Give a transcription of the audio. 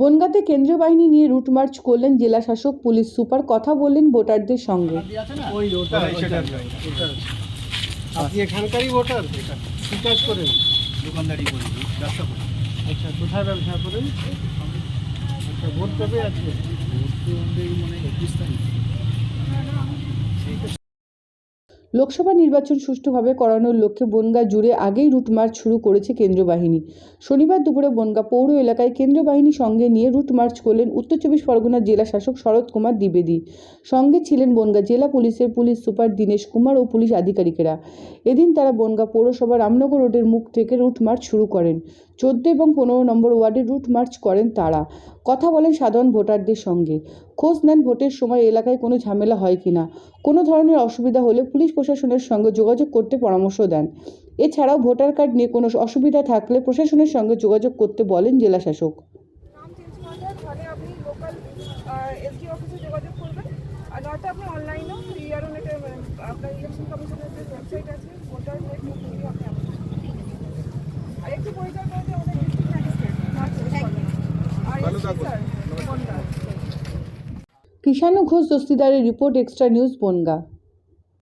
বনগাঁতে কেন্দ্রীয় বাহিনী নিয়ে রুট মার্চ করলেন জেলা শাসক পুলিশ সুপার। কথা বললেন ভোটারদের সঙ্গে। আচ্ছা কোথায় ব্যবসা করেন? আচ্ছা ভোট কবে আছে? মনে হয় একুশ তারিখ লোকসভা নির্বাচন সুষ্ঠুভাবে করানোর লক্ষ্যে বনগাঁ জুড়ে আগেই রুট মার্চ শুরু করেছে কেন্দ্রীয় বাহিনী। শনিবার দুপুরে বনগাঁ পৌর এলাকায় কেন্দ্রীয় বাহিনী সঙ্গে নিয়ে রুট মার্চ করলেন উত্তর চব্বিশ পরগনার জেলা শাসক শরৎ কুমার দ্বিবেদী। সঙ্গে ছিলেন বনগাঁ জেলা পুলিশের পুলিশ সুপার দীনেশ কুমার ও পুলিশ আধিকারিকেরা। এদিন তারা বনগাঁ পৌরসভা রামনগর রোডের মুখ থেকে রুট মার্চ শুরু করেন। চোদ্দ এবং পনেরো নম্বর ওয়ার্ডে রুট মার্চ করেন তারা। কথা বলেন সাধারণ ভোটারদের সঙ্গে। খোঁজ নেন ভোটের সময় এলাকায় কোনো ঝামেলা হয় কিনা। কোনো ধরনের অসুবিধা হলে পুলিশ প্রশাসনের সঙ্গে যোগাযোগ করতে পরামর্শ দেন। এছাড়াও ভোটার কার্ড নিয়ে কোনো অসুবিধা থাকলে প্রশাসনের সঙ্গে যোগাযোগ করতে বলেন জেলা শাসক নাম চেঞ্জ করা যায় তাহলে আপনি লোকাল এসডি অফিসে যোগাযোগ করবেন। আর নয়তো আপনি অনলাইনেও ইয়ারও মানে আপনার ইলেকশন কমিশনের যে ওয়েবসাইট আছে ভোটার নেট আপনি আর একটু পরিচয় কৃষাণু ঘোষ দস্তিদারের রিপোর্ট এক্সট্রা নিউজ বনগা।